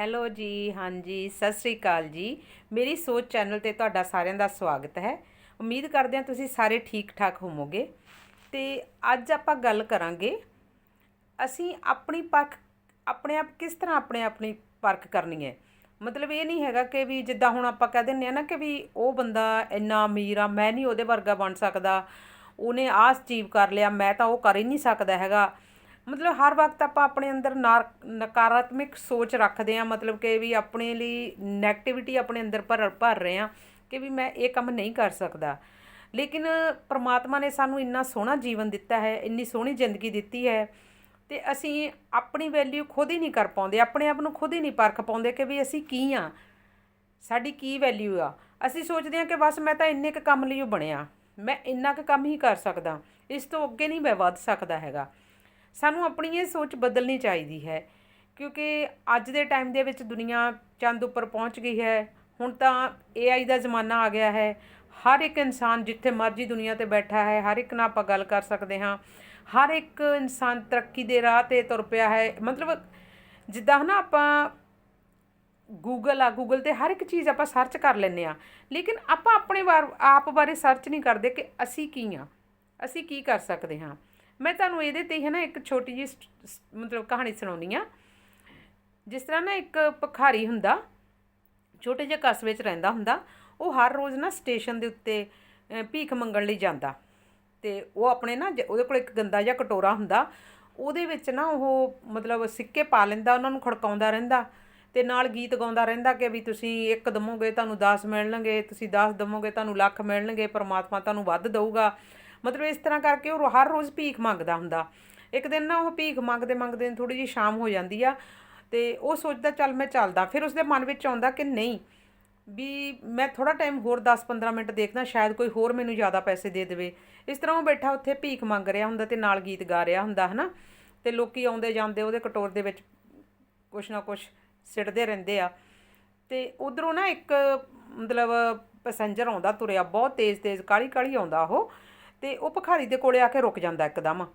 Hello ਜੀ, ਹਾਂਜੀ, ਸਤਿ ਸ੍ਰੀ ਅਕਾਲ ਜੀ। ਮੇਰੀ ਸੋਚ ਚੈਨਲ ਤੇ ਤੁਹਾਡਾ ਸਾਰਿਆਂ ਦਾ ਸਵਾਗਤ ਹੈ। ਉਮੀਦ ਕਰਦੇ ਹਾਂ ਤੁਸੀਂ ਸਾਰੇ ਠੀਕ ਠਾਕ ਹੋਵੋਗੇ। ਤੇ ਅੱਜ ਆਪਾਂ ਗੱਲ ਕਰਾਂਗੇ, ਅਸੀਂ ਆਪਣੀ ਪਰਖ ਆਪਣੇ ਆਪ ਕਿਸ ਤਰ੍ਹਾਂ ਆਪਣੇ ਆਪਣੀ ਪਰਖ ਕਰਨੀ ਹੈ? ਮਤਲਬ ਇਹ ਨਹੀਂ ਹੈਗਾ ਕਿ ਵੀ ਜਿੱਦਾਂ ਹੁਣ ਆਪਾਂ ਕਹਿ ਦਿੰਦੇ ਆ ਨਾ ਕਿ ਵੀ ਉਹ ਬੰਦਾ ਇੰਨਾ ਅਮੀਰ ਆ, ਮੈਂ ਨਹੀਂ ਉਹਦੇ ਵਰਗਾ ਬਣ ਸਕਦਾ, ਉਹਨੇ ਆਹ ਅਚੀਵ ਕਰ ਲਿਆ, ਮੈਂ ਤਾਂ ਉਹ ਕਰ ਹੀ ਨਹੀਂ ਸਕਦਾ ਹੈਗਾ। ਮਤਲਬ ਹਰ ਵਕਤ ਆਪਾਂ ਆਪਣੇ ਅੰਦਰ ਨਾਰ- ਨਕਾਰਾਤਮਕ ਸੋਚ ਰੱਖਦੇ ਆ ਮਤਲਬ ਕਿ ਵੀ ਆਪਣੇ ਲਈ 네ਗੇਟਿਵਿਟੀ ਆਪਣੇ ਅੰਦਰ ਭਰ ਭਰ ਰਹੇ ਆ ਕਿ ਵੀ ਮੈਂ ਇਹ ਕੰਮ ਨਹੀਂ ਕਰ ਸਕਦਾ। ਲੇਕਿਨ ਪ੍ਰਮਾਤਮਾ ਨੇ ਸਾਨੂੰ ਇੰਨਾ ਸੋਹਣਾ ਜੀਵਨ ਦਿੱਤਾ ਹੈ, ਇੰਨੀ ਸੋਹਣੀ ਜ਼ਿੰਦਗੀ ਦਿੱਤੀ ਹੈ ਤੇ ਅਸੀਂ ਆਪਣੀ ਵੈਲਿਊ ਖੁਦ ਹੀ ਨਹੀਂ ਕਰ ਪਾਉਂਦੇ, ਆਪਣੇ ਆਪ ਨੂੰ ਖੁਦ ਹੀ ਨਹੀਂ ਪਰਖ ਪਾਉਂਦੇ ਕਿ ਵੀ ਅਸੀਂ ਕੀ ਆ ਸਾਡੀ ਕੀ ਵੈਲਿਊ ਆ। ਅਸੀਂ ਸੋਚਦੇ ਹਾਂ ਕਿ ਬਸ ਮੈਂ ਤਾਂ ਇੰਨੇ ਕੁ ਕੰਮ ਲਈ ਓ ਬਣਿਆ, ਮੈਂ ਇੰਨਾ ਕੁ ਕੰਮ ਹੀ ਕਰ ਸਕਦਾ, ਇਸ ਤੋਂ ਅੱਗੇ ਨਹੀਂ ਮੈਂ ਵੱਧ ਸਕਦਾ ਹੈਗਾ। ਸਾਨੂੰ ਆਪਣੀ ਇਹ ਸੋਚ ਬਦਲਣੀ ਚਾਹੀਦੀ ਹੈ। ਕਿਉਂਕਿ ਅੱਜ ਦੇ ਟਾਈਮ ਦੇ ਵਿੱਚ ਦੁਨੀਆ ਚੰਦ ਉੱਪਰ ਪਹੁੰਚ ਗਈ ਹੈ। ਹੁਣ ਤਾਂ AI ਦਾ ਜ਼ਮਾਨਾ ਆ ਗਿਆ ਹੈ। ਹਰ ਇੱਕ ਇਨਸਾਨ ਜਿੱਥੇ ਮਰਜ਼ੀ ਦੁਨੀਆ ਤੇ ਬੈਠਾ ਹੈ, ਹਰ ਇੱਕ ਨਾਲ ਆਪਾਂ ਗੱਲ ਕਰ ਸਕਦੇ ਹਾਂ। ਹਰ ਇੱਕ ਇਨਸਾਨ ਤਰੱਕੀ ਦੇ ਰਾਹ ਤੇ ਤੁਰ ਪਿਆ ਹੈ। ਮਤਲਬ ਜਿੱਦਾਂ ਨਾ ਆਪਾਂ ਗੂਗਲ ਆ ਗੂਗਲ ਤੇ ਹਰ ਇੱਕ ਚੀਜ਼ ਆਪਾਂ ਸਰਚ ਕਰ ਲੈਂਦੇ ਆ ਲੇਕਿਨ ਆਪਾਂ ਆਪਣੇ ਵਾਰ, ਆਪ ਬਾਰੇ ਸਰਚ ਨਹੀਂ ਕਰਦੇ ਕਿ ਅਸੀਂ ਕੀ ਆ ਅਸੀਂ ਕੀ ਕਰ ਸਕਦੇ ਹਾਂ। ਮੈਂ ਤੁਹਾਨੂੰ ਇਹਦੇ ਤੇ ਹੈ ਨਾ ਇੱਕ ਛੋਟੀ ਜਿਹੀ ਸਟ- ਮਤਲਬ ਕਹਾਣੀ ਸੁਣਾਉਣੀ ਆ ਜਿਸ ਤਰ੍ਹਾਂ ਨਾ ਇੱਕ ਭਖਾਰੀ ਹੁੰਦਾ, ਛੋਟੇ ਜਿਹੇ ਕਸਬੇ 'ਚ ਰਹਿੰਦਾ ਹੁੰਦਾ, ਉਹ ਹਰ ਰੋਜ਼ ਨਾ ਸਟੇਸ਼ਨ ਦੇ ਉੱਤੇ ਭੀਖ ਮੰਗਣ ਲਈ ਜਾਂਦਾ। ਤੇ ਉਹ ਆਪਣੇ ਨਾ ਜ- ਉਹਦੇ ਕੋਲ ਇੱਕ ਗੰਦਾ ਜਿਹਾ ਕਟੋਰਾ ਹੁੰਦਾ, ਉਹਦੇ ਵਿੱਚ ਨਾ ਉਹ ਮਤਲਬ ਸਿੱਕੇ ਪਾ ਲੈਂਦਾ, ਉਹਨਾਂ ਨੂੰ ਖੜਕਾਉਂਦਾ ਰਹਿੰਦਾ ਤੇ ਨਾਲ ਗੀਤ ਗਾਉਂਦਾ ਰਹਿੰਦਾ ਕਿ ਵੀ ਤੁਸੀਂ ਇੱਕ ਦਮੋਗੇ, ਤੁਹਾਨੂੰ 10 ਮਿਲਣਗੇ, ਤੁਸੀਂ 10 ਦਮੋਗੇ, ਤੁਹਾਨੂੰ ਲੱਖ ਮਿਲਣਗੇ, ਪਰਮਾਤਮਾ ਤੁਹਾਨੂੰ ਵੱਧ ਦਊਗਾ। ਮਤਲਬ ਇਸ ਤਰ੍ਹਾਂ ਕਰਕੇ ਉਹ ਹਰ ਰੋਜ਼ ਭੀਖ ਮੰਗਦਾ ਹੁੰਦਾ। ਇੱਕ ਦਿਨ ਨਾ ਉਹ ਭੀਖ ਮੰਗਦੇ ਮੰਗਦੇ ਥੋੜੀ ਜਿਹੀ ਸ਼ਾਮ ਹੋ ਜਾਂਦੀ ਆ ਤੇ ਉਹ ਸੋਚਦਾ ਚੱਲ ਮੈਂ ਚੱਲਦਾ। ਫਿਰ ਉਸਦੇ ਮਨ ਵਿੱਚ ਆਉਂਦਾ ਕਿ ਨਹੀਂ, ਵੀ ਮੈਂ ਥੋੜਾ ਟਾਈਮ ਹੋਰ 10-15 ਮਿੰਟ ਦੇਖਦਾ, ਸ਼ਾਇਦ ਕੋਈ ਹੋਰ ਮੈਨੂੰ ਜ਼ਿਆਦਾ ਪੈਸੇ ਦੇ ਦੇਵੇ। ਇਸ ਤਰ੍ਹਾਂ ਉਹ ਬੈਠਾ ਉੱਥੇ ਭੀਖ ਮੰਗ ਰਿਹਾ ਹੁੰਦਾ ਤੇ ਨਾਲ ਗੀਤ ਗਾ ਰਿਹਾ ਹੁੰਦਾ, ਹਨਾ? ਤੇ ਲੋਕੀ ਆਉਂਦੇ ਜਾਂਦੇ ਉਹਦੇ ਕਟੋਰ ਦੇ ਵਿੱਚ ਕੁਛ ਨਾ ਕੁਛ ਸਿੱਟਦੇ ਰਹਿੰਦੇ ਆ। ਤੇ ਉਧਰੋਂ ਨਾ ਇੱਕ ਮਤਲਬ ਪੈਸੇਂਜਰ ਆਉਂਦਾ ਤੁਰਿਆ, ਬਹੁਤ ਤੇਜ਼ ਤੇਜ਼ ਕਾਲੀ ਕਾਲੀ ਆਉਂਦਾ ਉਹ। ਤੇ ਉਹ ਭਿਖਾਰੀ ਦੇ ਕੋਲੇ ਆ ਕੇ ਰੁਕ ਜਾਂਦਾ ਇੱਕਦਮ।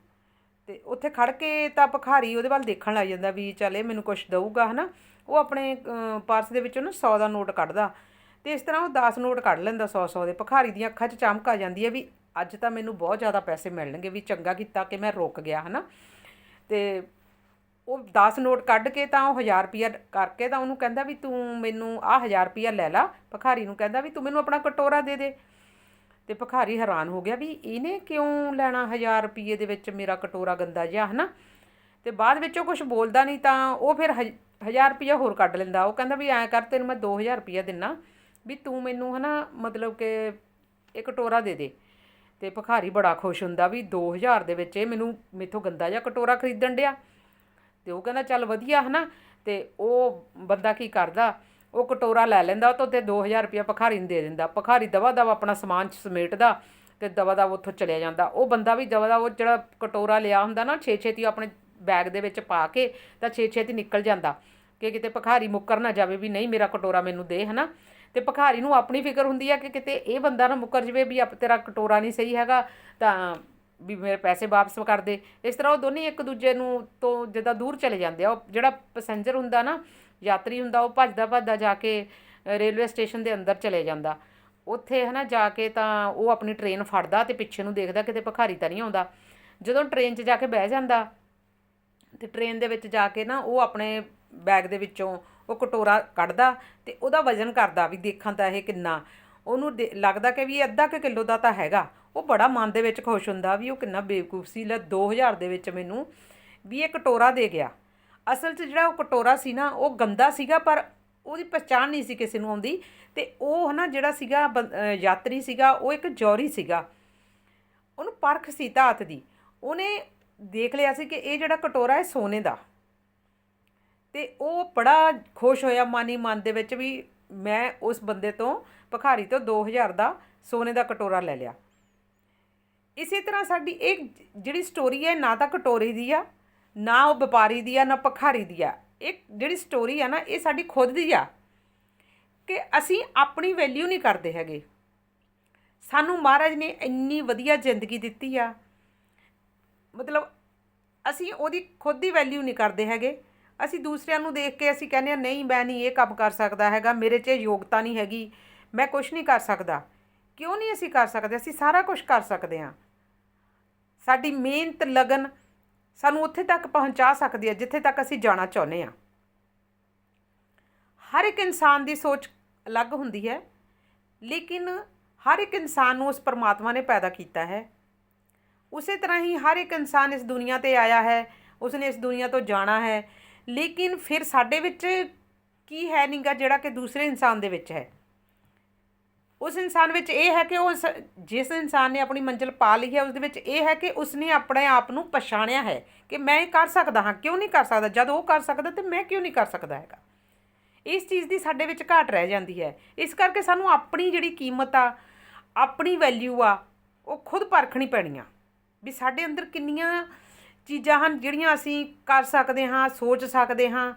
ਤੇ ਉੱਥੇ ਖੜ ਕੇ ਤਾਂ ਭਿਖਾਰੀ ਉਹਦੇ ਵੱਲ ਦੇਖਣ ਲੱਗ ਜਾਂਦਾ ਵੀ ਚੱਲ ਇਹ ਮੈਨੂੰ ਕੁਛ ਦਊਗਾ, ਹਨਾ? ਉਹ ਆਪਣੇ ਪਰਸ ਦੇ ਵਿੱਚੋਂ ਨਾ 100 ਦਾ ਨੋਟ ਕੱਢਦਾ। ਤੇ ਇਸ ਤਰ੍ਹਾਂ ਉਹ 10 ਨੋਟ ਕੱਢ ਲੈਂਦਾ 100 100 ਦੇ। ਭਖਾਰੀ ਦੀਆਂ ਅੱਖਾਂ 'ਚ ਚਮਕ ਆ ਜਾਂਦੀ ਹੈ ਵੀ ਅੱਜ ਤਾਂ ਮੈਨੂੰ ਬਹੁਤ ਜ਼ਿਆਦਾ ਪੈਸੇ ਮਿਲਣਗੇ ਵੀ ਚੰਗਾ ਕੀਤਾ ਕਿ ਮੈਂ ਰੁਕ ਗਿਆ, ਹਨਾ? ਤੇ ਉਹ 10 ਨੋਟ ਕੱਢ ਕੇ ਤਾਂ ਉਹ 1000 ਰੁਪਿਆ ਕਰਕੇ ਤਾਂ ਉਹਨੂੰ ਕਹਿੰਦਾ ਵੀ ਤੂੰ ਮੈਨੂੰ ਆਹ 1000 ਰੁਪਿਆ ਲੈ ਲਾ। ਭਿਖਾਰੀ ਨੂੰ ਕਹਿੰਦਾ ਵੀ ਤੂੰ ਮੈਨੂੰ ਆਪਣਾ ਕਟੋਰਾ ਦੇ ਦੇ। ਤੇ ਭਿਖਾਰੀ ਹੈਰਾਨ ਹੋ ਗਿਆ ਵੀ ਇਹਨੇ ਕਿਉਂ ਲੈਣਾ 1000 ਰੁਪਏ ਦੇ ਵਿੱਚ ਮੇਰਾ ਕਟੋਰਾ ਗੰਦਾ ਜਿਹਾ, ਹਨਾ? ਤੇ ਬਾਅਦ ਵਿੱਚ ਉਹ ਕੁਝ ਬੋਲਦਾ ਨਹੀਂ ਤਾਂ ਉਹ ਫਿਰ 1000 ਰੁਪਿਆ ਹੋਰ ਕੱਢ ਲੈਂਦਾ। ਉਹ ਕਹਿੰਦਾ ਵੀ ਐਂ ਕਰ, ਤੈਨੂੰ ਮੈਂ 2000 ਰੁਪਿਆ ਦਿੰਨਾ ਵੀ ਤੂੰ ਮੈਨੂੰ, ਹਨਾ, ਮਤਲਬ ਕਿ ਇਹ ਕਟੋਰਾ ਦੇ ਦੇ। ਤੇ ਭਿਖਾਰੀ ਬੜਾ ਖੁਸ਼ ਹੁੰਦਾ ਵੀ 2000 ਦੇ ਵਿੱਚ ਇਹ ਮੈਨੂੰ ਮੇਥੋਂ ਗੰਦਾ ਜਿਹਾ ਕਟੋਰਾ ਖਰੀਦਣ ਡਿਆ। ਤੇ ਉਹ ਕਹਿੰਦਾ, ਚੱਲ ਵਧੀਆ, ਹਨਾ? ਤੇ ਉਹ ਬੰਦਾ ਕੀ ਕਰਦਾ ਉਹ ਕਟੋਰਾ ਲੈ ਲੈਂਦਾ, ਉਹ ਤੋਂ ਤੇ 2000 ਰੁਪਇਆ ਭਖਾਰੀ ਨੂੰ ਦੇ ਦਿੰਦਾ। ਭਖਾਰੀ ਦਵਾ ਦਵਾ ਆਪਣਾ ਸਮਾਨ ਸਮੇਟਦਾ ਤੇ ਦਵਾ ਦਵਾ ਉੱਥੋਂ ਚਲਿਆ ਜਾਂਦਾ। ਉਹ ਬੰਦਾ ਵੀ ਦਵਾ ਦਾ ਉਹ ਜਿਹੜਾ ਕਟੋਰਾ ਲਿਆ ਹੁੰਦਾ ਨਾ ਛੇ ਛੇਤੀ ਆਪਣੇ ਬੈਗ ਦੇ ਵਿੱਚ ਪਾ ਕੇ ਤਾਂ ਛੇ ਛੇਤੀ ਨਿਕਲ ਜਾਂਦਾ। ਕਿ ਕਿਤੇ ਭਿਖਾਰੀ ਮੁੱਕਰ ਨਾ ਜਾਵੇ ਵੀ ਨਹੀਂ, ਮੇਰਾ ਕਟੋਰਾ ਮੈਨੂੰ ਦੇ, ਹਨਾ? ਤੇ ਭਿਖਾਰੀ ਨੂੰ ਆਪਣੀ ਫਿਕਰ ਹੁੰਦੀ ਆ ਕਿ ਕਿਤੇ ਇਹ ਬੰਦਾ ਨਾ ਮੁੱਕਰ ਜਵੇ ਵੀ ਆਪ ਤੇਰਾ ਕਟੋਰਾ ਨਹੀਂ ਸਹੀ ਹੈਗਾ, ਤਾਂ ਵੀ ਮੇਰੇ ਪੈਸੇ ਵਾਪਸ ਕਰ ਦੇ। ਇਸ ਤਰ੍ਹਾਂ ਉਹ ਦੋਨੇ ਇੱਕ ਦੂਜੇ ਨੂੰ ਤੋਂ ਜਿੱਦਾਂ ਦੂਰ ਚਲੇ ਜਾਂਦੇ ਆ। ਉਹ ਜਿਹੜਾ ਪੈਸੇਂਜਰ ਹੁੰਦਾ ਨਾ ਯਾਤਰੀ ਹੁੰਦਾ, ਉਹ ਭੱਜਦਾ ਭੱਜਦਾ ਜਾ ਕੇ ਰੇਲਵੇ ਸਟੇਸ਼ਨ ਦੇ ਅੰਦਰ ਚਲੇ ਜਾਂਦਾ। ਉੱਥੇ ਹੈ ਨਾ ਜਾ ਕੇ ਤਾਂ ਉਹ ਆਪਣੀ ਟ੍ਰੇਨ ਫੜਦਾ ਤੇ ਪਿੱਛੇ ਨੂੰ ਦੇਖਦਾ, ਕਿਤੇ ਭਿਖਾਰੀ ਤਾਂ ਨਹੀਂ ਆਉਂਦਾ। ਜਦੋਂ ਟ੍ਰੇਨ 'ਚ ਜਾ ਕੇ ਬਹਿ ਜਾਂਦਾ ਤੇ ਟ੍ਰੇਨ ਦੇ ਵਿੱਚ ਜਾ ਕੇ ਨਾ ਉਹ ਆਪਣੇ ਬੈਗ ਦੇ ਵਿੱਚੋਂ ਉਹ ਕਟੋਰਾ ਕੱਢਦਾ ਤੇ ਉਹਦਾ ਵਜ਼ਨ ਕਰਦਾ ਵੀ ਦੇਖਾਂ ਤਾਂ ਇਹ ਕਿੰਨਾ। ਉਹਨੂੰ ਦੇ- ਲੱਗਦਾ ਕਿ ਵੀ ਇਹ ਅੱਧਾ ਕੁ ਕਿਲੋ ਦਾ ਤਾਂ ਹੈਗਾ। ਉਹ ਬੜਾ ਮਨ ਦੇ ਵਿੱਚ ਖੁਸ਼ ਹੁੰਦਾ ਵੀ ਉਹ ਕਿੰਨਾ ਬੇਵਕੂਫ ਸੀ। ਲੈ 2000 ਦੇ ਵਿੱਚ ਮੈਨੂੰ ਵੀ ਇਹ ਕਟੋਰਾ ਦੇ ਗਿਆ। ਅਸਲ 'ਚ ਜਿਹੜਾ ਉਹ ਕਟੋਰਾ ਸੀ ਨਾ, ਉਹ ਗੰਦਾ ਸੀਗਾ, ਪਰ ਉਹਦੀ ਪਛਾਣ ਨਹੀਂ ਸੀ ਕਿਸੇ ਨੂੰ ਆਉਂਦੀ। ਤੇ ਉਹ ਹਨਾ, ਜਿਹੜਾ ਸੀਗਾ, ਬੰ- ਯਾਤਰੀ ਸੀਗਾ, ਉਹ ਇੱਕ ਜੌਰੀ ਸੀਗਾ। ਉਹਨੂੰ ਪਰਖ ਸੀ ਧਾਤ ਦੀ। ਉਹਨੇ ਦੇਖ ਲਿਆ ਸੀ ਕਿ ਇਹ ਜਿਹੜਾ ਕਟੋਰਾ ਹੈ, ਸੋਨੇ ਦਾ। ਤੇ ਉਹ ਬੜਾ ਖੁਸ਼ ਹੋਇਆ ਮਾਨੀ ਮਨ ਦੇ ਵਿੱਚ ਵੀ ਮੈਂ ਉਸ ਬੰਦੇ ਤੋਂ, ਭਖਾਰੀ ਤੋਂ 2000 ਦਾ ਸੋਨੇ ਦਾ ਕਟੋਰਾ ਲੈ ਲਿਆ। ਇਸੇ ਤਰ੍ਹਾਂ ਸਾਡੀ ਇਹ ਜਿਹੜੀ ਸਟੋਰੀ ਹੈ, ਨਾ ਤਾਂ ਕਟੋਰੇ ਦੀ ਆ ਨਾ ਉਹ ਵਪਾਰੀ ਦੀ ਆ, ਨਾ ਭਖਾਰੀ ਦੀ ਆ। ਇਹ ਜਿਹੜੀ ਸਟੋਰੀ ਆ ਨਾ, ਇਹ ਸਾਡੀ ਖੁਦ ਦੀ ਆ ਕਿ ਅਸੀਂ ਆਪਣੀ ਵੈਲਿਊ ਨਹੀਂ ਕਰਦੇ ਹੈਗੇ। ਸਾਨੂੰ ਮਹਾਰਾਜ ਨੇ ਇੰਨੀ ਵਧੀਆ ਜ਼ਿੰਦਗੀ ਦਿੱਤੀ ਆ। ਮਤਲਬ ਅਸੀਂ ਉਹਦੀ ਖੁਦ ਦੀ ਵੈਲਿਊ ਨਹੀਂ ਕਰਦੇ ਹੈਗੇ। ਅਸੀਂ ਦੂਸਰਿਆਂ ਨੂੰ ਦੇਖ ਕੇ ਅਸੀਂ ਕਹਿੰਦੇ ਆ, ਨਹੀਂ, ਮੈਂ ਨਹੀਂ ਇਹ ਕੰਮ ਕਰ ਸਕਦਾ ਹੈਗਾ, ਮੇਰੇ 'ਚ ਇਹ ਯੋਗਤਾ ਨਹੀਂ ਹੈਗੀ, ਮੈਂ ਕੁਝ ਨਹੀਂ ਕਰ ਸਕਦਾ। ਕਿਉਂ ਨਹੀਂ ਅਸੀਂ ਕਰ ਸਕਦੇ? ਅਸੀਂ ਸਾਰਾ ਕੁਝ ਕਰ ਸਕਦੇ ਹਾਂ। ਸਾਡੀ ਮਿਹਨਤ, ਲਗਨ ਸਾਨੂੰ ਉੱਥੇ ਤੱਕ ਪਹੁੰਚਾ ਸਕਦੀ ਹੈ, ਜਿੱਥੇ ਤੱਕ ਅਸੀਂ ਜਾਣਾ ਚਾਹੁੰਦੇ ਹਾਂ। ਹਰ ਇੱਕ ਇਨਸਾਨ ਦੀ ਸੋਚ ਅਲੱਗ ਹੁੰਦੀ ਹੈ, ਲੇਕਿਨ ਹਰ ਇੱਕ ਇਨਸਾਨ ਨੂੰ ਉਸ ਪਰਮਾਤਮਾ ਨੇ ਪੈਦਾ ਕੀਤਾ ਹੈ। ਉਸੇ ਤਰ੍ਹਾਂ ਹੀ ਹਰ ਇੱਕ ਇਨਸਾਨ ਇਸ ਦੁਨੀਆ ਤੇ ਆਇਆ ਹੈ, ਉਸਨੇ ਇਸ ਦੁਨੀਆ ਤੋਂ ਜਾਣਾ ਹੈ, ਲੇਕਿਨ ਫਿਰ ਸਾਡੇ ਵਿੱਚ ਕੀ ਹੈ ਨਿੰਗਾ ਜਿਹੜਾ ਕਿ ਦੂਸਰੇ ਇਨਸਾਨ ਦੇ ਵਿੱਚ ਹੈ? ਉਸ ਇਨਸਾਨ ਵਿੱਚ ਇਹ ਹੈ ਕਿ ਉਸ ਜਿਸ ਇਨਸਾਨ ਨੇ ਆਪਣੀ ਮੰਜ਼ਿਲ ਪਾ ਲਈ ਹੈ ਉਸ ਦੇ ਵਿੱਚ ਇਹ ਹੈ ਕਿ ਉਸਨੇ ਆਪਣੇ ਆਪ ਨੂੰ ਪਛਾਣਿਆ ਹੈ ਕਿ ਮੈਂ ਇਹ ਕਰ ਸਕਦਾ ਹਾਂ, ਕਿਉਂ ਨਹੀਂ ਕਰ ਸਕਦਾ? ਜਦ ਉਹ ਕਰ ਸਕਦਾ ਤੇ ਮੈਂ ਕਿਉਂ ਨਹੀਂ ਕਰ ਸਕਦਾ ਹੈਗਾ? ਇਸ ਚੀਜ਼ ਦੀ ਸਾਡੇ ਵਿੱਚ ਘਾਟ ਰਹਿ ਜਾਂਦੀ ਹੈ। ਇਸ ਕਰਕੇ ਸਾਨੂੰ ਆਪਣੀ ਜਿਹੜੀ ਕੀਮਤ ਆ, ਆਪਣੀ ਵੈਲਿਊ ਆ, ਉਹ ਖੁਦ ਪਰਖਣੀ ਪੈਣੀ ਆ। ਵੀ ਸਾਡੇ ਅੰਦਰ ਕਿੰਨੀਆਂ ਚੀਜ਼ਾਂ ਹਨ ਜਿਹੜੀਆਂ ਅਸੀਂ ਕਰ ਸਕਦੇ ਹਾਂ, ਸੋਚ ਸਕਦੇ ਹਾਂ।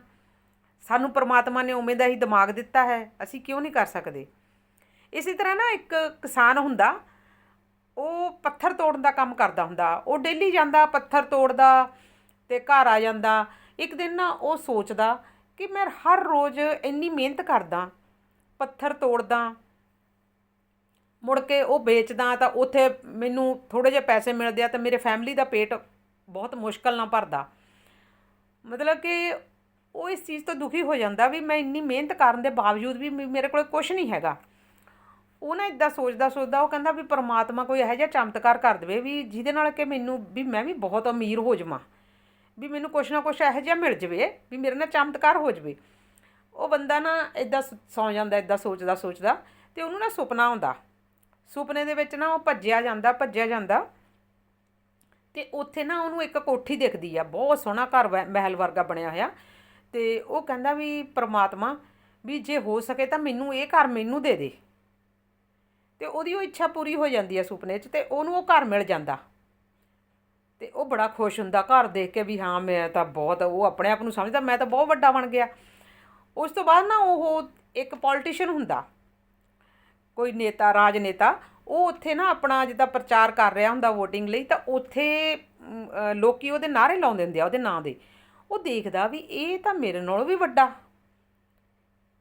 ਸਾਨੂੰ ਪਰਮਾਤਮਾ ਨੇ ਉਵੇਂ ਦਾ ਹੀ ਦਿਮਾਗ ਦਿੱਤਾ ਹੈ, ਅਸੀਂ ਕਿਉਂ ਨਹੀਂ ਕਰ ਸਕਦੇ? ਇਸੇ ਤਰ੍ਹਾਂ ਨਾ ਇੱਕ ਕਿਸਾਨ ਹੁੰਦਾ, ਉਹ ਪੱਥਰ ਤੋੜਨ ਦਾ ਕੰਮ ਕਰਦਾ ਹੁੰਦਾ, ਉਹ ਡੇਲੀ ਜਾਂਦਾ ਪੱਥਰ ਤੋੜਦਾ ਤੇ ਘਰ ਆ ਜਾਂਦਾ। ਇੱਕ ਦਿਨ ਨਾ ਉਹ ਸੋਚਦਾ ਕਿ ਮੈਂ ਹਰ ਰੋਜ਼ ਇੰਨੀ ਮਿਹਨਤ ਕਰਦਾ, ਪੱਥਰ ਤੋੜਦਾ, ਮੁੜ ਕੇ ਉਹ ਵੇਚਦਾ ਤਾਂ ਉੱਥੇ ਮੈਨੂੰ ਥੋੜੇ ਜਿਹੇ ਪੈਸੇ ਮਿਲਦੇ ਆ ਤਾਂ ਮੇਰੇ ਫੈਮਿਲੀ ਦਾ ਪੇਟ ਬਹੁਤ ਮੁਸ਼ਕਲ ਨਾਲ ਭਰਦਾ। ਮਤਲਬ ਕਿ ਉਹ ਇਸ ਚੀਜ਼ ਤੋਂ ਦੁਖੀ ਹੋ ਜਾਂਦਾ ਵੀ ਮੈਂ ਇੰਨੀ ਮਿਹਨਤ ਕਰਨ ਦੇ ਬਾਵਜੂਦ ਵੀ ਮੇਰੇ ਕੋਲ ਕੁਝ ਨਹੀਂ ਹੈਗਾ। ਉਹ ਨਾ ਇਦਾਂ ਸੋਚਦਾ ਸੋਚਦਾ ਉਹ ਕਹਿੰਦਾ ਵੀ ਪ੍ਰਮਾਤਮਾ ਕੋਈ ਇਹੋ ਜਿਹਾ ਚਮਤਕਾਰ ਕਰ ਦੇਵੇ ਵੀ ਜਿਹਦੇ ਨਾਲ ਕਿ ਮੈਨੂੰ ਵੀ ਮੈਂ ਵੀ ਬਹੁਤ ਅਮੀਰ ਹੋ ਜਾਵਾਂ, ਵੀ ਮੈਨੂੰ ਕੁਛ ਨਾ ਕੁਛ ਇਹੋ ਜਿਹਾ ਮਿਲ ਜਵੇ, ਵੀ ਮੇਰੇ ਨਾਲ ਚਮਤਕਾਰ ਹੋ ਜਵੇ। ਉਹ ਬੰਦਾ ਨਾ ਇਦਾਂ ਸੌ ਜਾਂਦਾ ਇਦਾਂ ਸੋਚਦਾ ਸੋਚਦਾ ਤੇ ਉਹਨੂੰ ਨਾ ਸੁਪਨਾ ਆਉਂਦਾ। ਸੁਪਨੇ ਦੇ ਵਿੱਚ ਨਾ ਉਹ ਭੱਜਿਆ ਜਾਂਦਾ ਭੱਜਿਆ ਜਾਂਦਾ ਤੇ ਉੱਥੇ ਨਾ ਉਹਨੂੰ ਇੱਕ ਕੋਠੀ ਦਿਖਦੀ ਆ, ਬਹੁਤ ਸੋਹਣਾ ਘਰ ਵੈ- ਮਹਿਲ ਵਰਗਾ ਬਣਿਆ ਹੋਇਆ ਤੇ ਉਹ ਕਹਿੰਦਾ ਵੀ ਪ੍ਰਮਾਤਮਾ ਵੀ ਜੇ ਹੋ ਸਕੇ ਤਾਂ ਮੈਨੂੰ ਇਹ ਘਰ ਮੈਨੂੰ ਦੇ ਦੇ। ਤੇ ਉਹਦੀ ਉਹ ਇੱਛਾ ਪੂਰੀ ਹੋ ਜਾਂਦੀ ਹੈ ਸੁਪਨੇ 'ਚ ਤੇ ਉਹਨੂੰ ਉਹ ਘਰ ਮਿਲ ਜਾਂਦਾ। ਤੇ ਉਹ ਬੜਾ ਖੁਸ਼ ਹੁੰਦਾ ਘਰ ਦੇਖ ਕੇ ਵੀ ਹਾਂ ਮੈਂ ਤਾਂ ਬਹੁਤ ਉਹ ਆਪਣੇ ਆਪ ਨੂੰ ਸਮਝਦਾ ਮੈਂ ਤਾਂ ਬਹੁਤ ਵੱਡਾ ਬਣ ਗਿਆ। ਉਸ ਤੋਂ ਬਾਅਦ ਨਾ ਉਹ ਇੱਕ ਪੋਲੀਟੀਸ਼ੀਅਨ ਹੁੰਦਾ ਕੋਈ ਨੇਤਾ ਰਾਜਨੇਤਾ ਉਹ ਉੱਥੇ ਨਾ ਆਪਣਾ ਜਿੱਦਾਂ ਪ੍ਰਚਾਰ ਕਰ ਰਿਹਾ ਹੁੰਦਾ VOTING ਲਈ ਤਾਂ ਉੱਥੇ ਮ, ਲੋਕੀ ਉਹਦੇ ਨਾਅਰੇ ਲਾਉਂਦੇ ਹੁੰਦੇ ਆ ਉਹਦੇ ਨਾਂ ਦੇ। ਉਹ ਦੇਖਦਾ ਵੀ ਇਹ ਤਾਂ ਮੇਰੇ ਨਾਲੋਂ ਵੀ ਵੱਡਾ।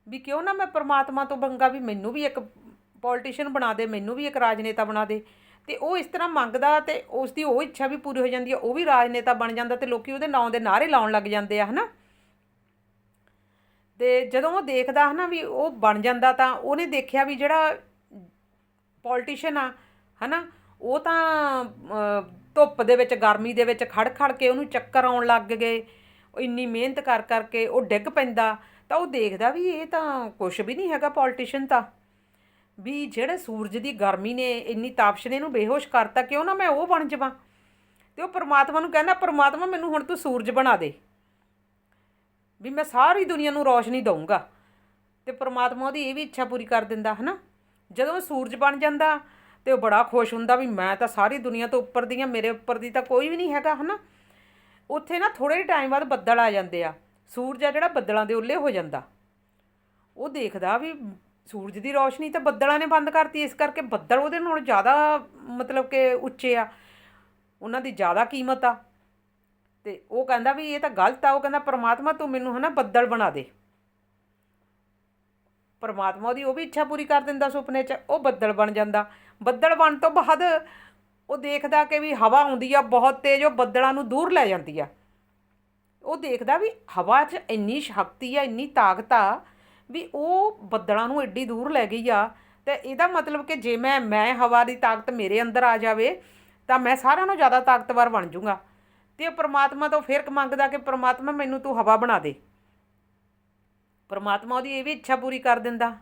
ਵੀ ਕਿਉਂ ਨਾ ਮੈਂ ਪਰਮਾਤਮਾ ਤੋਂ ਬੰਗਾ ਵੀ ਮੈਨੂੰ ਵੀ ਇੱਕ ਪੋਲੀਟੀਸ਼ੀਅਨ ਬਣਾ ਦੇ, ਮੈਨੂੰ ਵੀ ਇੱਕ ਰਾਜਨੇਤਾ ਬਣਾ ਦੇ। ਤੇ ਉਹ ਇਸ ਤਰ੍ਹਾਂ ਮੰਗਦਾ ਤੇ ਉਸ ਦੀ ਉਹ ਇੱਛਾ ਵੀ ਪੂਰੀ ਹੋ ਜਾਂਦੀ ਹੈ ਉਹ ਵੀ ਰਾਜਨੇਤਾ ਬਣ ਜਾਂਦਾ ਤੇ ਲੋਕੀ ਉਹਦੇ ਨਾਂ ਦੇ ਨਾਅਰੇ ਲਾਉਣ ਲੱਗ ਜਾਂਦੇ ਆ, ਹਨਾ? ਤੇ ਜਦੋਂ ਉਹ ਦੇਖਦਾ ਹਨਾ ਵੀ ਉਹ ਬਣ ਜਾਂਦਾ ਤਾਂ ਉਹਨੇ ਦੇਖਿਆ ਵੀ ਜਿਹੜਾ ਪੋਲੀਟੀਸ਼ੀਅਨ ਆ, ਹਨਾ, ਉਹ ਤਾਂ ਧੁੱਪ ਦੇ ਵਿੱਚ, ਗਰਮੀ ਦੇ ਵਿੱਚ ਖੜ ਖੜ ਕੇ ਉਹਨੂੰ ਚੱਕਰ ਆਉਣ ਲੱਗ ਗਏ। ਉਹ ਇੰਨੀ ਮਿਹਨਤ ਕਰ ਕਰਕੇ ਉਹ ਡਿੱਗ ਪੈਂਦਾ। ਤਾਂ ਉਹ ਦੇਖਦਾ ਵੀ ਇਹ ਤਾਂ ਕੁਝ ਵੀ ਨਹੀਂ ਹੈਗਾ ਪੋਲੀਟੀਸ਼ੀਅਨ ਤਾਂ। ਵੀ ਜਿਹੜੇ ਸੂਰਜ ਦੀ ਗਰਮੀ ਨੇ ਇੰਨੀ ਤਾਪਸ਼ ਨੇ ਇਹਨੂੰ ਬੇਹੋਸ਼ ਕਰਤਾ, ਕਿਉਂ ਨਾ ਮੈਂ ਉਹ ਬਣ ਜਾਵਾਂ? ਤੇ ਉਹ ਪਰਮਾਤਮਾ ਨੂੰ ਕਹਿੰਦਾ, ਪਰਮਾਤਮਾ, ਮੈਨੂੰ ਹੁਣ ਤੂੰ ਸੂਰਜ ਬਣਾ ਦੇ। ਵੀ ਮੈਂ ਸਾਰੀ ਦੁਨੀਆ ਨੂੰ ਰੋਸ਼ਨੀ ਦਊਂਗਾ। ਤੇ ਪਰਮਾਤਮਾ ਉਹਦੀ ਇਹ ਵੀ ਇੱਛਾ ਪੂਰੀ ਕਰ ਦਿੰਦਾ, ਹਨਾ? ਜਦੋਂ ਉਹ ਸੂਰਜ ਬਣ ਜਾਂਦਾ ਤੇ ਉਹ ਬੜਾ ਖੁਸ਼ ਹੁੰਦਾ ਵੀ ਮੈਂ ਤਾਂ ਸਾਰੀ ਦੁਨੀਆ ਤੋਂ ਉੱਪਰ ਦੀ ਹਾਂ, ਮੇਰੇ ਉੱਪਰ ਦੀ ਤਾਂ ਕੋਈ ਵੀ ਨਹੀਂ ਹੈਗਾ, ਹਨਾ? ਉੱਥੇ ਨਾ ਥੋੜੇ ਟਾਈਮ ਬਾਅਦ ਬੱਦਲ ਆ ਜਾਂਦੇ ਆ। ਸੂਰਜ ਆ ਜਿਹੜਾ ਬੱਦਲਾਂ ਦੇ ਉੱਲੇ ਹੋ ਜਾਂਦਾ। ਉਹ ਦੇਖਦਾ ਵੀ ਸੂਰਜ ਦੀ ਰੋਸ਼ਨੀ ਤਾਂ ਬੱਦਲਾਂ ਨੇ ਬੰਦ ਕਰਤੀ, ਇਸ ਕਰਕੇ ਬੱਦਲ ਉਹਦੇ ਨਾਲੋਂ ਜ਼ਿਆਦਾ, ਮਤਲਬ ਕਿ ਉੱਚੇ ਆ। ਉਹਨਾਂ ਦੀ ਜ਼ਿਆਦਾ ਕੀਮਤ ਆ। ਤੇ ਉਹ ਕਹਿੰਦਾ ਵੀ ਇਹ ਤਾਂ ਗਲਤ ਆ, ਉਹ ਕਹਿੰਦਾ ਪ੍ਰਮਾਤਮਾ ਤੂੰ ਮੈਨੂੰ ਹਨਾ ਬੱਦਲ ਬਣਾ ਦੇ। ਪਰਮਾਤਮਾ ਉਹਦੀ ਉਹ ਵੀ ਇੱਛਾ ਪੂਰੀ ਕਰ ਦਿੰਦਾ ਸੁਪਨੇ 'ਚ, ਉਹ ਬੱਦਲ ਬਣ ਜਾਂਦਾ। ਬੱਦਲ ਬਣ ਤੋਂ ਬਾਅਦ ਉਹ ਦੇਖਦਾ ਕਿ ਵੀ ਹਵਾ ਆਉਂਦੀ ਆ, ਬਹੁਤ ਤੇਜ਼, ਉਹ ਬੱਦਲਾਂ ਨੂੰ ਦੂਰ ਲੈ ਜਾਂਦੀ ਆ। ਉਹ ਦੇਖਦਾ ਵੀ ਹਵਾ 'ਚ ਇੰਨੀ ਸ਼ਕਤੀ ਆ, ਇੰਨੀ ਤਾਕਤ ਆ ਵੀ ਉਹ ਬੱਦਲਾਂ ਨੂੰ ਐਡੀ ਦੂਰ ਲੈ ਗਈ ਆ, ਤੇ ਇਹਦਾ ਮਤਲਬ ਕਿ ਜੇ ਮੈਂ ਮੈਂ ਹਵਾ ਦੀ ਤਾਕਤ ਮੇਰੇ ਅੰਦਰ ਆ ਜਾਵੇ, ਤਾਂ ਮੈਂ ਸਾਰਿਆਂ ਨਾਲੋਂ ਜ਼ਿਆਦਾ ਤਾਕਤਵਰ ਬਣ ਜਾਊਂਗਾ ਤੇ ਉਹ ਪ੍ਰਮਾਤਮਾ ਤੋਂ ਫਿਰ ਮੰਗਦਾ ਕਿ ਪ੍ਰਮਾਤਮਾ ਮੈਨੂੰ ਤੂੰ ਹਵਾ ਬਣਾ ਦੇ। ਪਰਮਾਤਮਾ ਉਹਦੀ ਇਹ ਵੀ ਇੱਛਾ ਪੂਰੀ ਕਰ ਦਿੰਦਾ।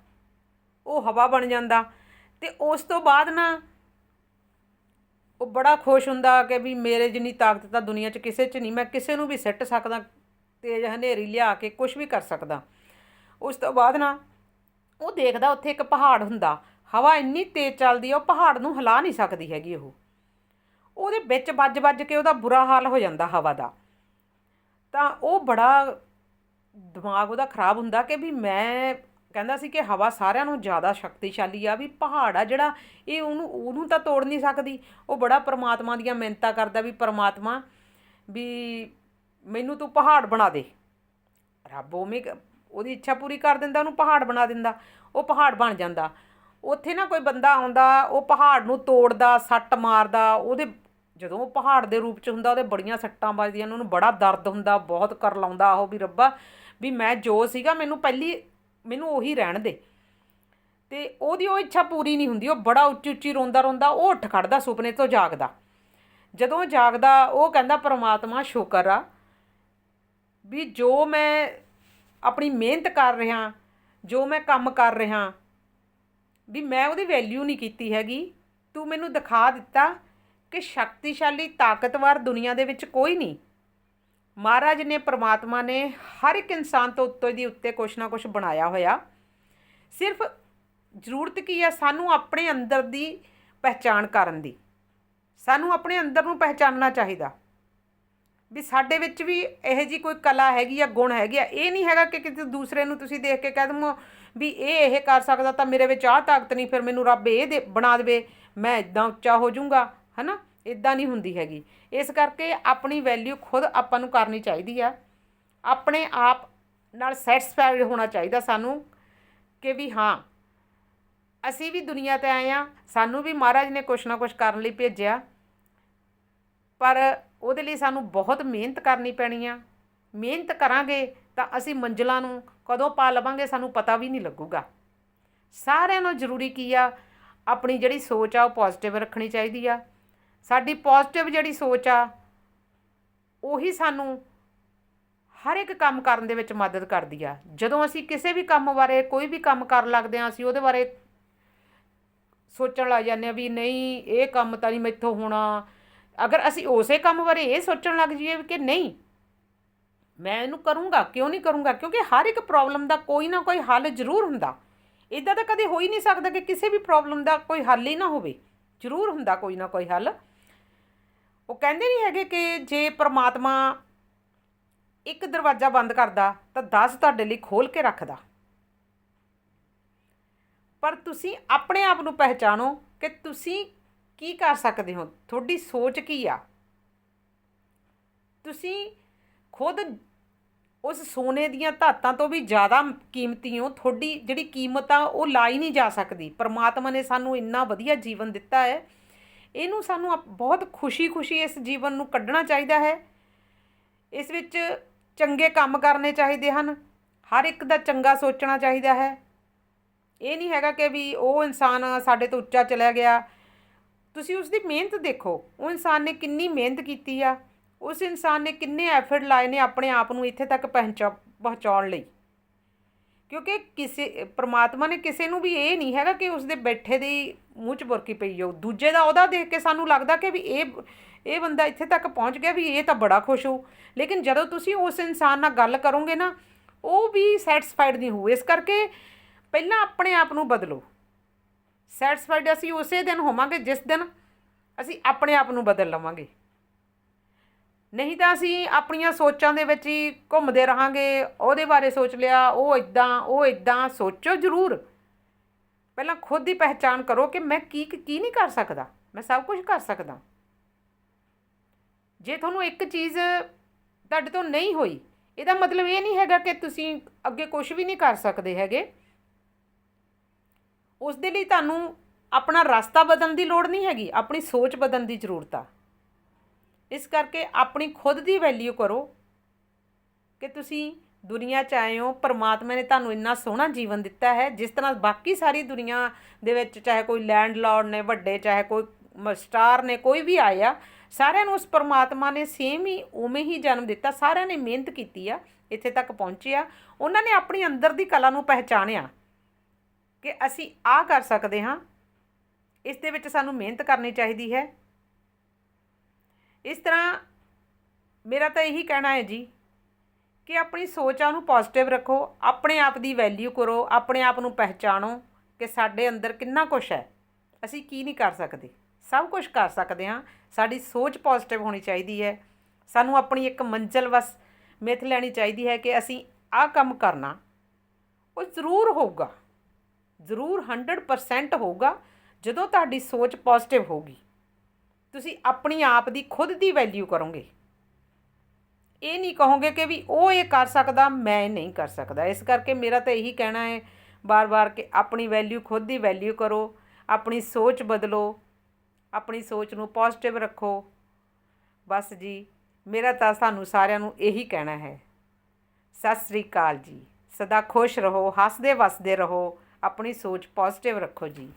ਉਹ ਹਵਾ ਬਣ ਜਾਂਦਾ। ਤੇ ਉਸ ਤੋਂ ਬਾਅਦ ਨਾ ਉਹ ਬੜਾ ਖੁਸ਼ ਹੁੰਦਾ ਕਿ ਵੀ ਮੇਰੇ ਜਿੰਨੀ ਤਾਕਤ ਤਾਂ ਦੁਨੀਆ 'ਚ ਕਿਸੇ 'ਚ ਨਹੀਂ, ਮੈਂ ਕਿਸੇ ਨੂੰ ਵੀ ਸਿੱਟ ਸਕਦਾ, ਤੇਜ਼ ਹਨੇਰੀ ਲਿਆ ਕੇ ਕੁਝ ਵੀ ਕਰ ਸਕਦਾ। ਉਸ ਤੋਂ ਬਾਅਦ ਨਾ ਉਹ ਦੇਖਦਾ ਉੱਥੇ ਇੱਕ ਪਹਾੜ ਹੁੰਦਾ। ਹਵਾ ਇੰਨੀ ਤੇਜ਼ ਚੱਲਦੀ ਆ, ਉਹ ਪਹਾੜ ਨੂੰ ਹਿਲਾ ਨਹੀਂ ਸਕਦੀ ਹੈਗੀ ਉਹ। ਉਹਦੇ ਵਿੱਚ ਵੱਜ ਵੱਜ ਕੇ ਉਹਦਾ ਬੁਰਾ ਹਾਲ ਹੋ ਜਾਂਦਾ ਹਵਾ ਦਾ। ਤਾਂ ਉਹ ਬੜਾ ਦਿਮਾਗ ਉਹਦਾ ਖਰਾਬ ਹੁੰਦਾ ਕਿ ਵੀ ਮੈਂ ਕਹਿੰਦਾ ਸੀ ਕਿ ਹਵਾ ਸਾਰਿਆਂ ਨੂੰ ਜ਼ਿਆਦਾ ਸ਼ਕਤੀਸ਼ਾਲੀ ਆ, ਵੀ ਪਹਾੜ ਆ ਜਿਹੜਾ ਇਹ ਉਹਨੂੰ ਉਹਨੂੰ ਤਾਂ ਤੋੜ ਨਹੀਂ ਸਕਦੀ। ਉਹ ਬੜਾ ਪ੍ਰਮਾਤਮਾ ਦੀਆਂ ਮਿੰਨਤਾਂ ਕਰਦਾ ਵੀ ਪ੍ਰਮਾਤਮਾ ਵੀ ਮੈਨੂੰ ਤੂੰ ਪਹਾੜ ਬਣਾ ਦੇ। ਰੱਬ ਉਹ ਕ- ਉਹਦੀ ਇੱਛਾ ਪੂਰੀ ਕਰ ਦਿੰਦਾ, ਉਹਨੂੰ ਪਹਾੜ ਬਣਾ ਦਿੰਦਾ, ਉਹ ਪਹਾੜ ਬਣ ਜਾਂਦਾ। ਉੱਥੇ ਨਾ ਕੋਈ ਬੰਦਾ ਆਉਂਦਾ, ਉਹ ਪਹਾੜ ਨੂੰ ਤੋੜਦਾ, ਸੱਟ ਮਾਰਦਾ, ਉਹਦੇ ਜਦੋਂ ਉਹ ਪਹਾੜ ਦੇ ਰੂਪ ਚ ਹੁੰਦਾ, ਉਹਦੇ ਬੜੀਆਂ ਸੱਟਾਂ ਵੱਜਦੀਆਂ ਉਹਨੂੰ ਬੜਾ ਦਰਦ ਹੁੰਦਾ, ਬਹੁਤ ਕਰ ਲਾਉਂਦਾ ਉਹ ਵੀ ਰੱਬਾ। ਵੀ ਮੈਂ ਜੋ ਸੀਗਾ, ਮੈਨੂੰ ਪਹਿਲੀ, ਮੈਨੂੰ ਉਹੀ ਰਹਿਣ ਦੇ। ਤੇ ਉਹਦੀ ਉਹ ਇੱਛਾ ਪੂਰੀ ਨਹੀਂ ਹੁੰਦੀ, ਉਹ ਬੜਾ ਉੱਚੀ ਉੱਚੀ ਰੋਂਦਾ ਰੋਂਦਾ, ਉਹ ਉੱਠ ਖੜਦਾ ਸੁਪਨੇ ਤੋਂ ਜਾਗਦਾ। ਜਦੋਂ ਜਾਗਦਾ, ਉਹ ਕਹਿੰਦਾ, ਪ੍ਰਮਾਤਮਾ ਸ਼ੁਕਰ ਆ ਵੀ ਜੋ ਮੈਂ ਆਪਣੀ ਮਿਹਨਤ ਕਰ ਰਿਹਾ, ਜੋ ਮੈਂ ਕੰਮ ਕਰ ਰਿਹਾ, ਵੀ ਮੈਂ ਉਹਦੀ ਵੈਲਿਊ ਨਹੀਂ ਕੀਤੀ ਹੈਗੀ। ਤੂੰ ਮੈਨੂੰ ਦਿਖਾ ਦਿੱਤਾ ਕਿ ਸ਼ਕਤੀਸ਼ਾਲੀ, ਤਾਕਤਵਰ ਦੁਨੀਆ ਦੇ ਵਿੱਚ ਕੋਈ ਨਹੀਂ। ਮਹਾਰਾਜ ਨੇ, ਪ੍ਰਮਾਤਮਾ ਨੇ ਹਰ ਇੱਕ ਇਨਸਾਨ ਤੋਂ ਉੱਤੋਂ ਦੀ ਉੱਤੇ ਕੁਛ ਨਾ ਕੁਛ ਬਣਾਇਆ ਹੋਇਆ। ਸਿਰਫ ਜ਼ਰੂਰਤ ਕੀ ਹੈ? ਸਾਨੂੰ ਆਪਣੇ ਅੰਦਰ ਦੀ ਪਹਿਚਾਣ ਕਰਨ ਦੀ। ਸਾਨੂੰ ਆਪਣੇ ਅੰਦਰ ਨੂੰ ਪਹਿਚਾਨਣਾ ਚਾਹੀਦਾ। ਵੀ ਸਾਡੇ ਵਿੱਚ ਵੀ ਇਹੋ ਜੀ ਕੋਈ ਕਲਾ ਹੈਗੀ ਆ, ਗੁਣ ਹੈਗੀ ਆ। ਇਹ ਨਹੀਂ ਹੈਗਾ ਕਿ ਕਿਸੇ ਦੂਸਰੇ ਨੂੰ ਤੁਸੀਂ ਦੇਖ ਕੇ ਕਹਿ ਦਮੋ ਵੀ ਇਹ ਇਹ ਕਰ ਸਕਦਾ ਤਾਂ ਮੇਰੇ ਵਿੱਚ ਆਹ ਤਾਕਤ ਨਹੀਂ, ਫਿਰ ਮੈਨੂੰ ਰੱਬ ਇਹ ਦੇ, ਬਣਾ ਦੇਵੇ। ਮੈਂ ਇਦਾਂ ਉੱਚਾ ਹੋ ਜਾਊਂਗਾ, ਹਨਾ? ਇਦਾਂ ਨਹੀਂ ਹੁੰਦੀ ਹੈਗੀ। ਇਸ ਕਰਕੇ ਆਪਣੀ ਵੈਲਿਊ ਖੁਦ ਆਪਾਂ ਨੂੰ ਕਰਨੀ ਚਾਹੀਦੀ ਆ। ਆਪਣੇ ਆਪ ਨਾਲ ਸੈਟੀਸਫਾਈਡ ਹੋਣਾ ਚਾਹੀਦਾ ਸਾਨੂੰ ਕਿ ਵੀ ਹਾਂ, ਅਸੀਂ ਵੀ ਦੁਨੀਆ ਤੇ ਆਏ ਆ, ਸਾਨੂੰ ਵੀ ਮਹਾਰਾਜ ਨੇ ਕੁਛ ਨਾ ਕੁਛ ਕਰਨ ਲਈ ਭੇਜਿਆ। ਪਰ ਉਹਦੇ ਲਈ ਸਾਨੂੰ ਬਹੁਤ ਮਿਹਨਤ ਕਰਨੀ ਪੈਣੀ ਆ। ਮਿਹਨਤ ਕਰਾਂਗੇ ਤਾਂ ਅਸੀਂ ਮੰਜ਼ਲਾਂ ਨੂੰ ਕਦੋਂ ਪਾ ਲਵਾਂਗੇ ਸਾਨੂੰ ਪਤਾ ਵੀ ਨਹੀਂ ਲੱਗੂਗਾ। ਸਾਰਿਆਂ ਨੂੰ ਜ਼ਰੂਰੀ ਕੀ ਆ? ਆਪਣੀ ਜਿਹੜੀ ਸੋਚ ਆ ਉਹ ਪੋਜ਼ਿਟਿਵ ਰੱਖਣੀ ਚਾਹੀਦੀ ਆ। ਸਾਡੀ ਪੋਜ਼ਿਟਿਵ ਜਿਹੜੀ ਸੋਚ ਆ, ਉਹੀ ਸਾਨੂੰ ਹਰ ਇੱਕ ਕੰਮ ਕਰਨ ਦੇ ਵਿੱਚ ਮਦਦ ਕਰਦੀ ਆ। ਜਦੋਂ ਅਸੀਂ ਕਿਸੇ ਵੀ ਕੰਮ ਬਾਰੇ ਕੋਈ ਵੀ ਕੰਮ ਕਰਨ ਲੱਗਦੇ ਆ ਅਸੀਂ ਉਹਦੇ ਬਾਰੇ ਸੋਚਣ ਲੱਗ ਜਾਂਦੇ ਆ ਵੀ ਨਹੀਂ, ਇਹ ਕੰਮ ਤਾਂ ਨਹੀਂ ਮੈਥੋਂ ਹੋਣਾ ਅਗਰ ਅਸੀਂ ਉਸੇ ਕੰਮ ਬਾਰੇ ਇਹ ਸੋਚਣ ਲੱਗ ਜਾਈਏ ਕਿ ਨਹੀਂ, ਮੈਂ ਇਹਨੂੰ ਕਰੂੰਗਾ, ਕਿਉਂ ਨਹੀਂ ਕਰੂੰਗਾ? ਕਿਉਂਕਿ ਹਰ ਇੱਕ ਪ੍ਰੋਬਲਮ ਦਾ ਕੋਈ ਨਾ ਕੋਈ ਹੱਲ ਜ਼ਰੂਰ ਹੁੰਦਾ। ਇਦਾਂ ਤਾਂ ਕਦੇ ਹੋ ਹੀ ਨਹੀਂ ਸਕਦਾ ਕਿ ਕਿਸੇ ਵੀ ਪ੍ਰੋਬਲਮ ਦਾ ਕੋਈ ਹੱਲ ਹੀ ਨਾ ਹੋਵੇ। ਜ਼ਰੂਰ ਹੁੰਦਾ ਕੋਈ ਨਾ ਕੋਈ ਹੱਲ। ਉਹ ਕਹਿੰਦੇ ਨਹੀਂ ਹੈਗੇ ਕਿ ਜੇ ਪ੍ਰਮਾਤਮਾ ਇੱਕ ਦਰਵਾਜ਼ਾ ਬੰਦ ਕਰਦਾ, ਤਾਂ 10 ਤੁਹਾਡੇ ਲਈ ਖੋਲ ਕੇ ਰੱਖਦਾ। ਪਰ ਤੁਸੀਂ ਆਪਣੇ ਆਪ ਨੂੰ ਪਹਿਚਾਨੋ ਕਿ ਤੁਸੀਂ ਕੀ ਕਰ ਸਕਦੇ ਹੋ? ਤੁਹਾਡੀ ਸੋਚ ਕੀ ਆ? ਤੁਸੀਂ ਖੁਦ ਉਸ ਸੋਨੇ ਦੀਆਂ ਧਾਤਾਂ ਤੋਂ ਵੀ ਜ਼ਿਆਦਾ ਕੀਮਤੀ ਹੋ। ਤੁਹਾਡੀ ਜਿਹੜੀ ਕੀਮਤ ਆ, ਉਹ ਲਾਈ ਨਹੀਂ ਜਾ ਸਕਦੀ। ਪਰਮਾਤਮਾ ਨੇ ਸਾਨੂੰ ਇੰਨਾ ਵਧੀਆ ਜੀਵਨ ਦਿੱਤਾ ਹੈ। ਇਹਨੂੰ ਸਾਨੂੰ ਆਪ- ਬਹੁਤ ਖੁਸ਼ੀ-ਖੁਸ਼ੀ ਇਸ ਜੀਵਨ ਨੂੰ ਕੱਢਣਾ ਚਾਹੀਦਾ ਹੈ। ਇਸ ਵਿੱਚ ਚੰਗੇ ਕੰਮ ਕਰਨੇ ਚਾਹੀਦੇ ਹਨ। ਹਰ ਇੱਕ ਦਾ ਚੰਗਾ ਸੋਚਣਾ ਚਾਹੀਦਾ ਹੈ। ਇਹ ਨਹੀਂ ਹੈਗਾ ਕਿ ਵੀ ਉਹ ਇਨਸਾਨ ਸਾਡੇ ਤੋਂ ਉੱਚਾ ਚਲਾ ਗਿਆ। ਤੁਸੀਂ ਉਸ ਦੀ ਮਿਹਨਤ ਦੇਖੋ। ਉਹ ਇਨਸਾਨ ਨੇ ਕਿੰਨੀ ਮਿਹਨਤ ਕੀਤੀ ਆ। ਉਸ ਇਨਸਾਨ ਨੇ ਕਿੰਨੇ ਐਫਰਟ ਲਾਏ ਨੇ ਆਪਣੇ ਆਪ ਨੂੰ ਇੱਥੇ ਤੱਕ ਪਹੁੰਚਾ ਪਹੁੰਚਾਉਣ ਲਈ। ਕਿਉਂਕਿ ਕਿਸੇ, ਪ੍ਰਮਾਤਮਾ ਨੇ ਕਿਸੇ ਨੂੰ ਵੀ ਇਹ ਨਹੀਂ ਹੈਗਾ ਕਿ ਉਸ ਦੇ ਬੈਠੇ ਦੀ ਮੂੰਹ 'ਚ ਬੁਰਕੀ ਪਈ ਹੋ ਦੂਜੇ ਦਾ ਉਹਦਾ ਦੇਖ ਕੇ ਸਾਨੂੰ ਲੱਗਦਾ ਕਿ ਵੀ ਇਹ ਇਹ ਬੰਦਾ ਇੱਥੇ ਤੱਕ ਪਹੁੰਚ ਗਿਆ ਵੀ ਇਹ ਤਾਂ ਬੜਾ ਖੁਸ਼ ਹੋ। ਲੇਕਿਨ ਜਦੋਂ ਤੁਸੀਂ ਉਸ ਇਨਸਾਨ ਨਾਲ ਗੱਲ ਕਰੋਗੇ ਨਾ, ਉਹ ਵੀ ਸੈਟੀਸਫਾਈਡ ਨਹੀਂ ਹੋਊ। ਇਸ ਕਰਕੇ ਪਹਿਲਾਂ ਆਪਣੇ ਆਪ ਨੂੰ ਬਦਲੋ। ਸੈਟੀਸਫਾਈਡ ਅਸੀਂ ਉਸੇ ਦਿਨ ਹੋਵਾਂਗੇ, ਜਿਸ ਦਿਨ ਅਸੀਂ ਆਪਣੇ ਆਪ ਨੂੰ ਬਦਲ ਲਵਾਂਗੇ। ਨਹੀਂ ਤਾਂ ਅਸੀਂ ਆਪਣੀਆਂ ਸੋਚਾਂ ਦੇ ਵਿੱਚ ਹੀ ਘੁੰਮਦੇ ਰਹਾਂਗੇ, ਉਹਦੇ ਬਾਰੇ ਸੋਚ ਲਿਆ, ਉਹ ਇਦਾਂ ਉਹ ਇਦਾਂ ਸੋਚੋ ਜ਼ਰੂਰ। ਪਹਿਲਾਂ ਖੁਦ ਦੀ ਪਹਿਚਾਣ ਕਰੋ ਕਿ ਮੈਂ ਕੀ ਕੀ ਨਹੀਂ ਕਰ ਸਕਦਾ, ਮੈਂ ਸਭ ਕੁਝ ਕਰ ਸਕਦਾ। ਜੇ ਤੁਹਾਨੂੰ ਇੱਕ ਚੀਜ਼ ਤੁਹਾਡੇ ਤੋਂ ਨਹੀਂ ਹੋਈ, ਇਹਦਾ ਮਤਲਬ ਇਹ ਨਹੀਂ ਹੈਗਾ ਕਿ ਤੁਸੀਂ ਅੱਗੇ ਕੁਝ ਵੀ ਨਹੀਂ ਕਰ ਸਕਦੇ ਹੈਗੇ। ਉਸ ਦੇ ਲਈ ਤੁਹਾਨੂੰ ਆਪਣਾ ਰਸਤਾ ਬਦਲਣ ਦੀ ਲੋੜ ਨਹੀਂ ਹੈਗੀ, ਆਪਣੀ ਸੋਚ ਬਦਲਣ ਦੀ ਜ਼ਰੂਰਤ ਆ। ਇਸ ਕਰਕੇ ਆਪਣੀ ਖੁਦ ਦੀ ਵੈਲਿਊ ਕਰੋ ਕਿ ਤੁਸੀਂ ਦੁਨੀਆ 'ਚ ਆਏ ਹੋ, ਪਰਮਾਤਮਾ ਨੇ ਤੁਹਾਨੂੰ ਇੰਨਾ ਸੋਹਣਾ ਜੀਵਨ ਦਿੱਤਾ ਹੈ, ਜਿਸ ਤਰ੍ਹਾਂ ਬਾਕੀ ਸਾਰੀ ਦੁਨੀਆ ਦੇ ਵਿੱਚ ਚਾਹੇ ਕੋਈ ਲੈਂਡਲੌਰਡ ਨੇ, ਵੱਡੇ ਚਾਹੇ ਕੋਈ ਸਟਾਰ ਨੇ, ਕੋਈ ਵੀ ਆਇਆ, ਸਾਰਿਆਂ ਨੂੰ ਉਸ ਪਰਮਾਤਮਾ ਨੇ ਸੇਮ ਹੀ ਉਵੇਂ ਹੀ ਜਨਮ ਦਿੱਤਾ, ਸਾਰਿਆਂ ਨੇ ਮਿਹਨਤ ਕੀਤੀ ਆ, ਇੱਥੇ ਤੱਕ ਪਹੁੰਚੇ ਆ, ਉਹਨਾਂ ਨੇ ਆਪਣੀ ਅੰਦਰ ਦੀ ਕਲਾ ਨੂੰ ਪਹਿਚਾਣਿਆ। ਕਿ ਅਸੀਂ ਆ ਕਰ ਸਕਦੇ ਹਾਂ। ਇਸ ਦੇ ਵਿੱਚ ਸਾਨੂੰ ਮਿਹਨਤ ਕਰਨੀ ਚਾਹੀਦੀ ਹੈ। ਇਸ ਤਰ੍ਹਾਂ ਮੇਰਾ ਤਾਂ ਇਹੀ ਕਹਿਣਾ ਹੈ ਜੀ ਕਿ ਆਪਣੀ ਸੋਚਾਂ ਨੂੰ ਉਹਨੂੰ ਪੋਜ਼ਿਟਿਵ ਰੱਖੋ, ਆਪਣੇ ਆਪ ਦੀ ਵੈਲਿਊ ਕਰੋ, ਆਪਣੇ ਆਪ ਨੂੰ ਪਹਿਚਾਣੋ ਕਿ ਸਾਡੇ ਅੰਦਰ ਕਿੰਨਾ ਕੁਝ ਹੈ। ਅਸੀਂ ਕੀ ਨਹੀਂ ਕਰ ਸਕਦੇ। ਸਭ ਕੁਝ ਕਰ ਸਕਦੇ ਹਾਂ। ਸਾਡੀ ਸੋਚ ਪੋਜ਼ਿਟਿਵ ਹੋਣੀ ਚਾਹੀਦੀ ਹੈ। ਸਾਨੂੰ ਆਪਣੀ ਇੱਕ ਮੰਜ਼ਿਲ ਵਸ ਮਿੱਥ ਲੈਣੀ ਚਾਹੀਦੀ ਹੈ ਕਿ ਅਸੀਂ ਆਹ ਕੰਮ ਕਰਨਾ, ਉਹ ਜ਼ਰੂਰ ਹੋਊਗਾ। ਜ਼ਰੂਰ 100% ਹੋਊਗਾ ਜਦੋਂ ਤੁਹਾਡੀ ਸੋਚ ਪੋਜ਼ਿਟਿਵ ਹੋਊਗੀ। ਤੁਸੀਂ ਆਪਣੀ ਆਪ ਦੀ ਖੁਦ ਦੀ ਵੈਲਿਊ ਕਰੋਗੇ। ਇਹ ਨਹੀਂ ਕਹੋਗੇ ਕਿ ਵੀ ਉਹ ਇਹ ਕਰ ਸਕਦਾ, ਮੈਂ ਇਹ ਨਹੀਂ ਕਰ ਸਕਦਾ। ਇਸ ਕਰਕੇ ਮੇਰਾ ਤਾਂ ਇਹੀ ਕਹਿਣਾ ਹੈ ਬਾਰ-ਬਾਰ ਕਿ ਆਪਣੀ ਵੈਲਿਊ ਖੁਦ ਦੀ ਵੈਲਿਊ ਕਰੋ, ਆਪਣੀ ਸੋਚ ਬਦਲੋ, ਆਪਣੀ ਸੋਚ ਨੂੰ ਪੋਜ਼ਿਟਿਵ ਰੱਖੋ। ਬਸ ਜੀ, ਮੇਰਾ ਤਾਂ ਸਾਨੂੰ ਸਾਰਿਆਂ ਨੂੰ ਇਹੀ ਕਹਿਣਾ ਹੈ। ਸਤਿ ਸ੍ਰੀ ਅਕਾਲ ਜੀ। ਸਦਾ ਖੁਸ਼ ਰਹੋ ਹੱਸਦੇ ਵਸਦੇ ਰਹੋ। ਆਪਣੀ ਸੋਚ ਪੋਜ਼ਿਟਿਵ ਰੱਖੋ ਜੀ।